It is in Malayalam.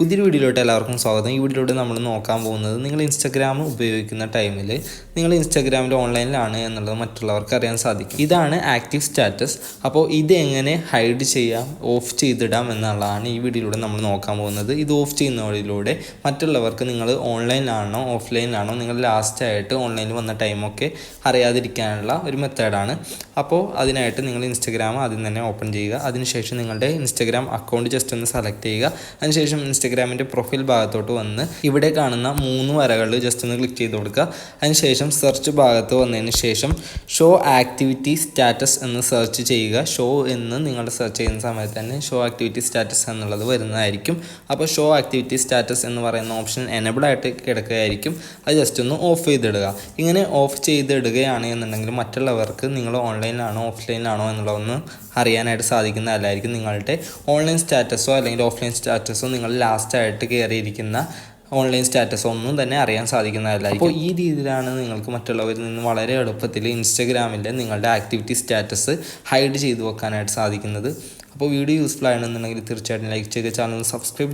പുതിയൊരു വീഡിയോയിലോട്ട് എല്ലാവർക്കും സ്വാഗതം. ഈ വീഡിയോയിലൂടെ നമ്മൾ നോക്കാൻ പോകുന്നത് നിങ്ങൾ ഇൻസ്റ്റാഗ്രാം ഉപയോഗിക്കുന്ന ടൈമിൽ നിങ്ങൾ ഇൻസ്റ്റാഗ്രാമിൽ ഓൺലൈനിലാണ് എന്നുള്ളത് മറ്റുള്ളവർക്ക് അറിയാൻ സാധിക്കും. ഇതാണ് ആക്റ്റീവ് സ്റ്റാറ്റസ് അപ്പോൾ ഇത് എങ്ങനെ ഹൈഡ് ചെയ്യാം ഓഫ് ചെയ്തിടാം എന്നുള്ളതാണ് ഈ വീഡിയോയിലൂടെ നമ്മൾ നോക്കാൻ പോകുന്നത്. ഇത് ഓഫ് ചെയ്യുന്നതിലൂടെ മറ്റുള്ളവർക്ക് നിങ്ങൾ ഓൺലൈനിലാണോ ഓഫ്ലൈനിലാണോ നിങ്ങൾ ലാസ്റ്റ് ആയിട്ട് ഓൺലൈനിൽ വന്ന ടൈമൊക്കെ അറിയാതിരിക്കാനുള്ള ഒരു മെത്തേഡാണ്. അപ്പോൾ അതിനായിട്ട് നിങ്ങൾ ഇൻസ്റ്റാഗ്രാം ആദ്യം തന്നെ ഓപ്പൺ ചെയ്യുക. അതിനുശേഷം നിങ്ങളുടെ ഇൻസ്റ്റാഗ്രാം അക്കൗണ്ട് ജസ്റ്റ് ഒന്ന് സെലക്ട് ചെയ്യുക. അതിനുശേഷം ഇൻസ്റ്റാഗ്രാമിന്റെ പ്രൊഫൈൽ ഭാഗത്തോട്ട് വന്ന് ഇവിടെ കാണുന്ന മൂന്ന് വരകളിൽ ജസ്റ്റ് ഒന്ന് ക്ലിക്ക് ചെയ്ത് കൊടുക്കുക. അതിനുശേഷം സെർച്ച് ഭാഗത്ത് വന്നതിന് ശേഷം ഷോ ആക്ടിവിറ്റി സ്റ്റാറ്റസ് എന്ന് സെർച്ച് ചെയ്യുക. ഷോ എന്ന് നിങ്ങൾ സെർച്ച് ചെയ്യുന്ന സമയത്ത് തന്നെ ഷോ ആക്ടിവിറ്റി സ്റ്റാറ്റസ് എന്നുള്ളത് വരുന്നതായിരിക്കും. അപ്പോൾ ഷോ ആക്ടിവിറ്റി സ്റ്റാറ്റസ് എന്ന് പറയുന്ന ഓപ്ഷൻ എനബിൾ ആയിട്ട് കിടക്കുകയായിരിക്കും. അത് ജസ്റ്റ് ഒന്ന് ഓഫ് ചെയ്തിടുക. ഇങ്ങനെ ഓഫ് ചെയ്തിടുകയാണ് എന്നുണ്ടെങ്കിൽ മറ്റുള്ളവർക്ക് നിങ്ങൾ ഓൺലൈനിലാണോ ഓഫ്ലൈനിലാണോ എന്നുള്ളതൊന്ന് അറിയാനായിട്ട് സാധിക്കുന്നതല്ലായിരിക്കും നിങ്ങളുടെ ഓൺലൈൻ സ്റ്റാറ്റസോ അല്ലെങ്കിൽ ഓഫ്ലൈൻ സ്റ്റാറ്റസോ നിങ്ങൾ ലാസ്റ്റായിട്ട് കയറിയിരിക്കുന്ന ഓൺലൈൻ സ്റ്റാറ്റസ് ഒന്നും തന്നെ അറിയാൻ സാധിക്കുന്നതല്ല അപ്പോൾ ഈ രീതിയിലാണ് നിങ്ങൾക്ക് മറ്റുള്ളവരിൽ നിന്ന് വളരെ എളുപ്പത്തിൽ ഇൻസ്റ്റഗ്രാമിലെ നിങ്ങളുടെ ആക്ടിവിറ്റി സ്റ്റാറ്റസ് ഹൈഡ് ചെയ്തു വെക്കാനായിട്ട് സാധിക്കുന്നത്. അപ്പോൾ വീഡിയോ യൂസ്ഫുൾ ആണെന്നുണ്ടെങ്കിൽ തീർച്ചയായിട്ടും ലൈക്ക് ചെയ്യുക. Channel subscribe